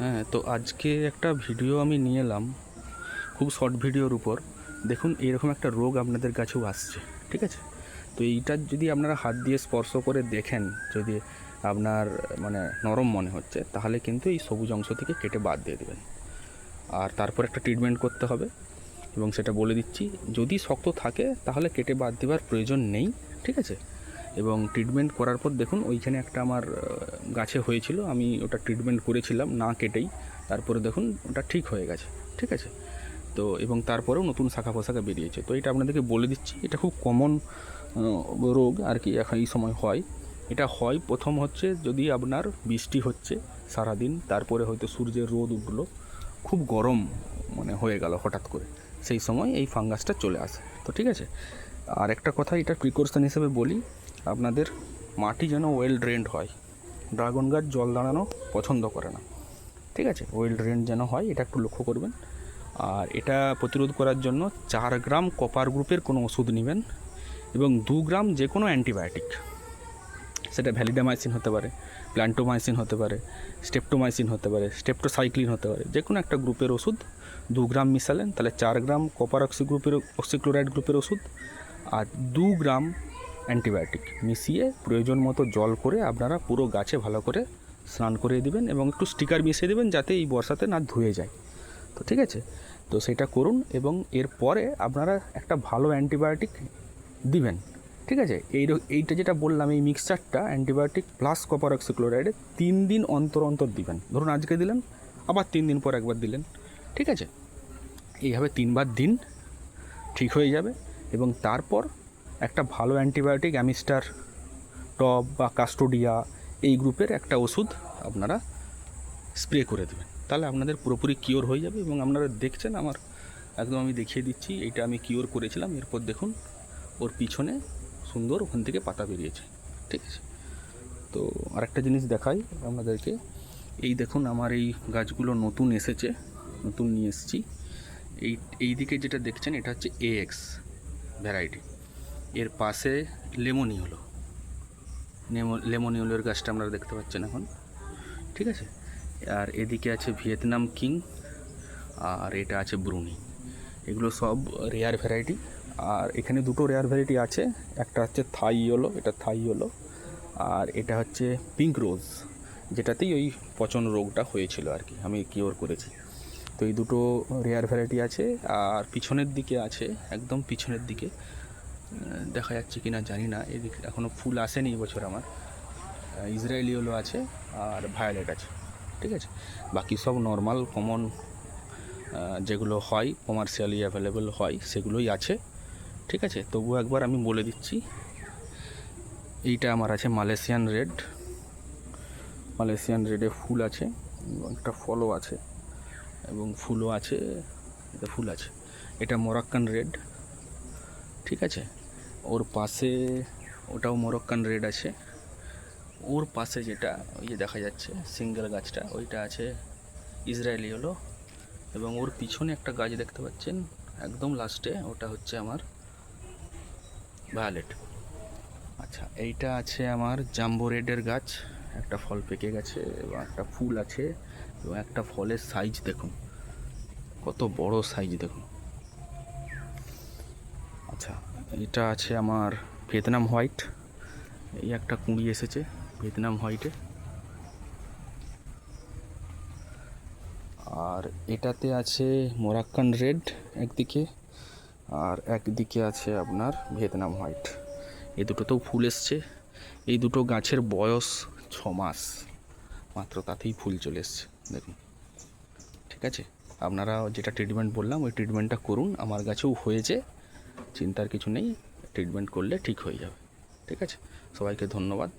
হ্যাঁ তো আজকে একটা ভিডিও আমি নিয়ে এলাম, খুব শর্ট ভিডিওর উপর। দেখুন, এরকম একটা রোগ আপনাদের কাছেও আসছে, ঠিক আছে? তো এইটার যদি আপনারা হাত দিয়ে স্পর্শ করে দেখেন, যদি আপনার মানে নরম মনে হচ্ছে, তাহলে কিন্তু এই সবুজ অংশ থেকে কেটে বাদ দিয়ে দেবেন। আর তারপর একটা ট্রিটমেন্ট করতে হবে, এবং সেটা বলে দিচ্ছি, যদি শক্ত থাকে, তাহলে কেটে বাদ দেওয়ার প্রয়োজন নেই, ঠিক আছে? এবং ট্রিটমেন্ট করার পর দেখুন, ওইখানে একটা আমার গাছে হয়েছিল, আমি ওটা ট্রিটমেন্ট করেছিলাম, না কেটেই। তারপরে দেখুন, ওটা ঠিক হয়ে গেছে, ঠিক আছে? তো, এবং তারপরেও নতুন শাখা পোশাকা বেরিয়েছে। তো এটা আপনাদেরকে বলে দিচ্ছি, এটা খুব কমন রোগ আর কি এখন এই সময় হয়। এটা হয় প্রথম হচ্ছে যদি আপনার বৃষ্টি হচ্ছে সারাদিন, তারপরে হয়তো সূর্যের রোদ উঠল, খুব গরম মানে হয়ে গেল হঠাৎ করে। সেই সময় এই ফাঙ্গাসটা চলে আসে। তো ঠিক আছে? আর একটা কথা, এটা প্রিকশন হিসেবে বলি আপনাদের মাটি যেন ওয়েল ড্রেন্ড হয়। ড্রাগন গাছ জল দাঁড়ানো পছন্দ করে না। ঠিক আছে? ওয়েল ড্রেন্ড যেন হয়, এটা একটু লক্ষ্য করবেন। আর এটা প্রতিরোধ করার জন্য চার গ্রাম কপার গ্রুপের কোনো ওষুধ নেবেন এবং দু গ্রাম যে কোনো অ্যান্টিবায়োটিক সেটা ভ্যালিডামাইসিন হতে পারে প্ল্যান্টোমাইসিন হতে পারে, স্টেপটোমাইসিন হতে পারে, স্টেপটোসাইক্লিন হতে পারে। যে কোনো একটা গ্রুপের ওষুধ দু গ্রাম মিশালেন, তাহলে চার গ্রাম কপার অক্সি গ্রুপের অক্সিক্লোরাইড গ্রুপের ওষুধ। আর দু গ্রাম অ্যান্টিবায়োটিক মিশিয়ে প্রয়োজন মতো জল করে আপনারা পুরো গাছে ভালো করে স্নান করিয়ে দিবেন এবং একটু স্টিকার মিশিয়ে দেবেন যাতে এই বর্ষাতে না ধুয়ে যায়। তো ঠিক আছে? তো সেটা করুন এবং এরপরে আপনারা একটা ভালো অ্যান্টিবায়োটিক দিবেন। ঠিক আছে? এই এইটা যেটা বললাম, এই মিক্সচারটা অ্যান্টিবায়োটিক প্লাস কপার অক্সিক্লোরাইডে তিন দিন অন্তর অন্তর দিবেন। ধরুন আজকে দিলেন, আবার তিন দিন পর একবার দিলেন। ঠিক আছে? এইভাবে তিনবার দিন, ঠিক হয়ে যাবে এবং তারপর একটা ভালো অ্যান্টিবায়োটিক, অ্যামিস্টার টপ বা কাস্টোডিয়া, এই গ্রুপের একটা ওষুধ আপনারা স্প্রে করে দেবেন। তাহলে আপনাদের পুরোপুরি কিওর হয়ে যাবে এবং আপনারা দেখছেন আমার, একদম আমি দেখিয়ে দিচ্ছি এটা আমি কিওর করেছিলাম, এরপর দেখুন ওর পিছনে সুন্দর ওখান থেকে পাতা বেরিয়েছে, ঠিক আছে? তো আরেকটা জিনিস দেখাই আপনাদেরকে, এই দেখুন আমার এই গাছগুলো নতুন এসেছে, নতুন নিয়ে এসেছি। এই এই দিকে যেটা দেখছেন, এটা হচ্ছে এএক্স ভ্যারাইটি এর পাশে লেমনি হলো লেমনি হলোর গাছটা আপনারা দেখতে পাচ্ছেন এখন। ঠিক আছে? আর এদিকে আছে ভিয়েতনাম কিং, আর এটা আছে ব্রুনি। এগুলো সব রেয়ার ভ্যারাইটি আর এখানে দুটো রেয়ার ভ্যারাইটি আছে। একটা হচ্ছে থাই হলো এটা থাই হলো আর এটা হচ্ছে পিঙ্ক রোজ যেটাতেই ওই পচন রোগটা হয়েছিল আর কি। আমি কিওর করেছি। তো এই দুটো রেয়ার ভ্যারাইটি আছে। আর পিছনের দিকে আছে, একদম পিছনের দিকে দেখা যাচ্ছে কি না জানি না। এদিক এখনও ফুল আসেনি বছর আমার। ইসরায়েলি হলো আছে আর ভায়োলেট আছে, ঠিক আছে? বাকি সব নর্মাল কমন যেগুলো হয় কমার্শিয়ালি অ্যাভেলেবেল হয়, সেগুলোই আছে, ঠিক আছে? তবু একবার আমি বলে দিচ্ছি, এইটা আমার আছে মালয়েশিয়ান রেড। মালয়েশিয়ান রেডে ফুল আছে, একটা ফলও আছে, এবং ফুলও আছে, এটা ফুল আছে। এটা মরাক্কান রেড। ঠিক আছে? ওর পাশে ওটাও মরক্কান রেড আছে। ওর পাশে যেটা, ওই যে দেখা যাচ্ছে, সিঙ্গেল গাছটা, ওইটা আছে ইসরায়েলি হলো। এবং ওর পিছনে একটা গাছ দেখতে পাচ্ছেন, একদম লাস্টে, ওটা হচ্ছে আমার ভায়োলেট। আচ্ছা এইটা আছে আমার জাম্বো রেডের গাছ। একটা ফল পেকে গেছে, এবং একটা ফুল আছে, এবং একটা ফলের সাইজ দেখুন। কত বড় সাইজ দেখুন। আচ্ছা এটা আছে আমার ভিয়েতনাম হোয়াইট। এই একটা কুঁড়ি এসেছে ভিয়েতনাম হোয়াইটে। আর এটাতে আছে মোরাক্কান রেড একদিকে, আর একদিকে আছে আপনার ভিয়েতনাম হোয়াইট। এই দুটোতেও ফুল এসছে। এই দুটো গাছের বয়স ছ মাস, মাত্র তাতেই ফুল চলে এসছে, দেখুন। ঠিক আছে? আপনারা যেটা ট্রিটমেন্ট বললাম, ওই ট্রিটমেন্টটা করুন, আমার গাছেও হয়েছে। চিন্তার কিছু নেই ট্রিটমেন্ট করলে ঠিক হয়ে যাবে। ঠিক আছে? সবাইকে ধন্যবাদ।